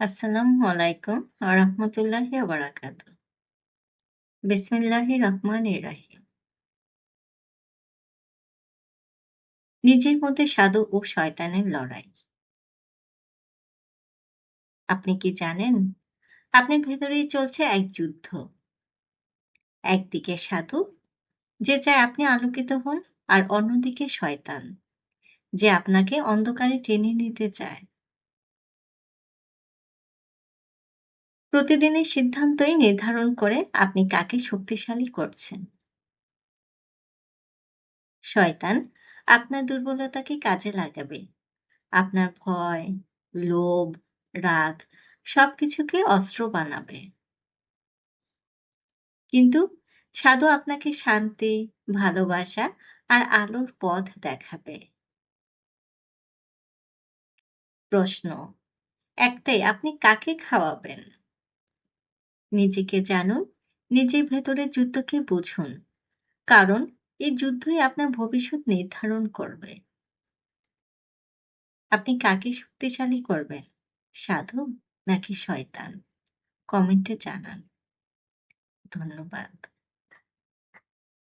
আসসালামু আলাইকুম রাহমাতুল্লাহি ওয়া বারাকাতুহু। বিসমিল্লাহির রহমানির রাহিম। নিজের মধ্যে সাধু ও শয়তানের লড়াই। আপনি কি জানেন? আপনার ভেতরেই চলছে এক যুদ্ধ। একদিকে সাধু, যে চায় আপনি আলোকিত হন, আর অন্যদিকে শয়তান, যে আপনাকে অন্ধকারে টেনে নিতে চায়। প্রতিদিনের সিদ্ধান্তই নির্ধারণ করে আপনি কাকে শক্তিশালী করছেন। শয়তান আপনার দুর্বলতাকে কাজে লাগাবে। আপনার ভয়, লোভ, রাগ সবকিছুকে অস্ত্র বানাবে। কিন্তু সাধু আপনাকে শান্তি, ভালোবাসা আর আলোর পথ দেখাবে। প্রশ্ন একটাই আপনি কাকে খাওয়াবেন? নিজেকে জানুন, নিজের ভেতরের যুদ্ধকে বুঝুন। কারণ এই যুদ্ধই আপনার ভবিষ্যৎ নির্ধারণ করবে। আপনি কাকে শক্তিশালী করবেন? সাধু নাকি শয়তান? কমেন্টে জানান। ধন্যবাদ।